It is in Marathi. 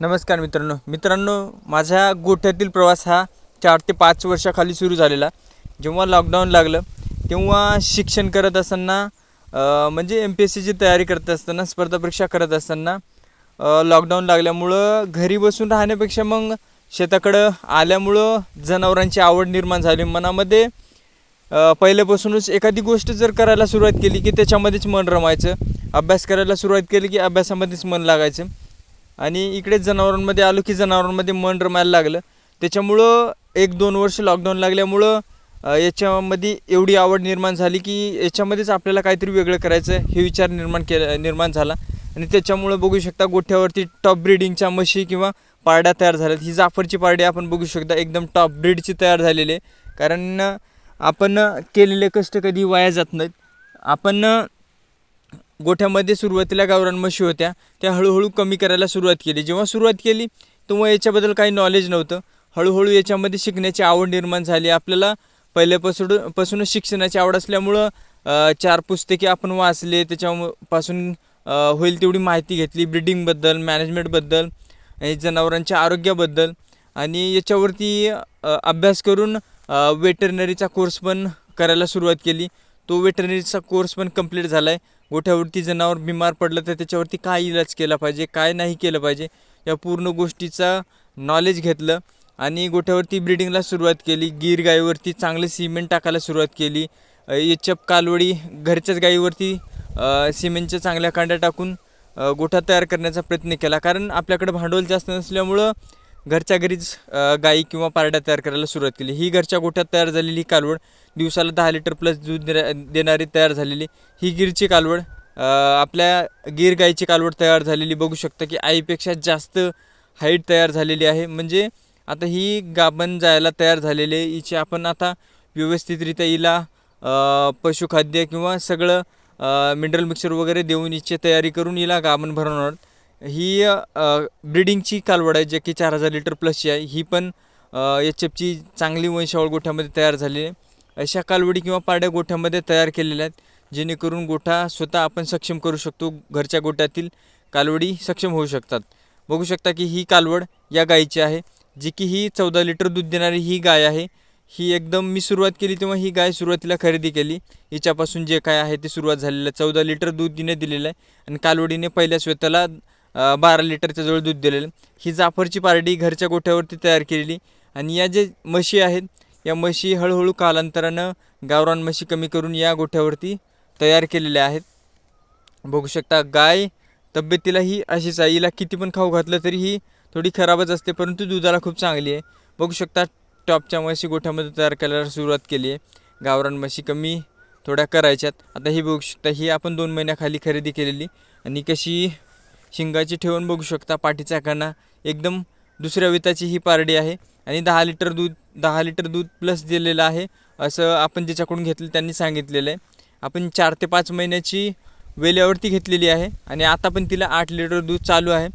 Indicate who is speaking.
Speaker 1: नमस्कार मित्रांनो. मित्रांनो माझ्या गोठ्यातील प्रवास हा चार ते पाच वर्षाखाली सुरू झालेला. जेव्हा लॉकडाऊन लागलं तेव्हा शिक्षण करत असताना म्हणजे एम पी एस सीची तयारी करत असताना स्पर्धा परीक्षा करत असताना लॉकडाऊन लागल्यामुळं घरी बसून राहण्यापेक्षा मग शेताकडं आल्यामुळं जनावरांची आवड निर्माण झाली. मनामध्ये पहिल्यापासूनच एखादी गोष्ट जर करायला सुरुवात केली की त्याच्यामध्येच मन रमायचं. अभ्यास करायला सुरुवात केली की अभ्यासामध्येच मन लागायचं. आणि इकडे जनावरांमध्ये आलो की जनावरांमध्ये मन रमायला लागलं. त्याच्यामुळं एक दोन वर्ष लॉकडाऊन लागल्यामुळं याच्यामध्ये एवढी आवड निर्माण झाली की याच्यामध्येच आपल्याला काहीतरी वेगळं करायचं हे विचार निर्माण केला निर्माण झाला. आणि त्याच्यामुळं बघू शकता गोठ्यावरती टॉप ब्रीडिंगच्या म्हशी किंवा पारड्या तयार झाल्यात. ही जाफरची पारडी आपण बघू शकता एकदम टॉप ब्रीडची तयार झालेली आहे. कारण आपण केलेले कष्ट कधी वाया जात नाहीत. आपण गोठ्यामध्ये सुरुवातीला गावरान म्हशी होत्या त्या हळूहळू कमी करायला सुरुवात केली. जेव्हा सुरुवात केली तेव्हा याच्याबद्दल काही नॉलेज नव्हतं. हळूहळू याच्यामध्ये शिकण्याची आवड निर्माण झाली. आपल्याला पहिल्यापासून पासूनच शिक्षणाची आवड असल्यामुळं चार पुस्तके आपण वाचले. त्याच्यापासून होईल तेवढी माहिती घेतली. ब्रिडिंगबद्दल मॅनेजमेंटबद्दल जनावरांच्या आरोग्याबद्दल. आणि याच्यावरती अभ्यास करून वेटरनरीचा कोर्स पण करायला सुरुवात केली. तो वेटरनरीचा कोर्स पण कंप्लीट झाला आहे गोठ्यावरती जनावर बिमार पडलं तर त्याच्यावरती काय इलाज केला पाहिजे काय नाही केलं पाहिजे या पूर्ण गोष्टीचा नॉलेज घेतलं आणि गोठ्यावरती ब्रिडिंगला सुरुवात केली गीर गाईवरती चांगलं सिमेंट टाकायला सुरुवात केली एचप कालवडी घरच्याच गाईवरती सिमेंटच्या चांगल्या कांड्या टाकून गोठा तयार करण्याचा प्रयत्न केला. कारण आपल्याकडे भांडवल जास्त नसल्यामुळं घरच्या घरीच गाई किंवा पारड्या तयार करायला सुरुवात केली. ही घरच्या गोठ्यात तयार झालेली कालवड दिवसाला दहा लिटर प्लस दूध देणारी तयार झालेली. ही गिरची कालवड आपल्या गिर गाईची कालवड तयार झालेली. बघू शकता की आईपेक्षा जास्त हाईट तयार झालेली आहे. म्हणजे आता ही गाभण जायला तयार झालेली आहे. हिची आपण आता व्यवस्थितरित्या हिला पशुखाद्य किंवा सगळं मिनरल मिक्सर वगैरे देऊन हिची तयारी करून हिला गाभण भरवणार ही ब्रिडिंगची कालवड आहे जे की चार हजार लिटर प्लसची आहे. ही पण एच एफची चांगली वंशावळ गोठ्यामध्ये तयार झालेली आहे. अशा कालवडी किंवा पाड्या गोठ्यामध्ये तयार केलेल्या आहेत जेणेकरून गोठा स्वतः आपण सक्षम करू शकतो. घरच्या गोठ्यातील कालवडी सक्षम होऊ शकतात. बघू शकता की ही कालवड या गायीची आहे. जी की ही चौदा लिटर दूध देणारी ही गाय आहे. ही एकदम मी सुरुवात केली तेव्हा ही गाय सुरुवातीला खरेदी केली. हिच्यापासून जे काय आहे ते सुरुवात झालेलं आहे. चौदा लिटर दूध तिने दिलेलं आहे. आणि कालवडीने पहिल्या स्वतःला बारा लिटरच्या जवळ दूध दिलेलं ही जाफरची पारडी घरच्या गोठ्यावरती तयार केलेली. आणि या जे म्हशी आहेत या म्हशी हळूहळू कालांतरानं गावरान म्हशी कमी करून या गोठ्यावरती तयार केलेल्या आहेत. बघू शकता गाय तब्येतीला ही अशीच आहे. हिला किती पण खाऊ घातलं तरी ही थोडी खराबच असते परंतु दुधाला खूप चांगली आहे. बघू शकता टॉपच्या म्हशी गोठ्यामध्ये तयार करायला सुरुवात केली आहे. गावरान म्हशी कमी थोड्या करायच्यात. आता ही बघू शकता ही आपण दोन महिन्याखाली खरेदी केलेली. आणि कशी शिंगाची ठेवून बघू शकता पाठीचा कणा एकदम दुसऱ्या विताची ही पारडी आहे. आणि दहा लिटर दूध दहा लिटर दूध प्लस दिलेलं आहे. असं आपण ज्याच्याकडून घेतलं त्यांनी सांगितलेलं आहे. आपण चार ते पाच महिन्याची वेल्यावरती घेतलेली आहे. आणि आता पण तिला आठ लिटर दूध चालू आहे.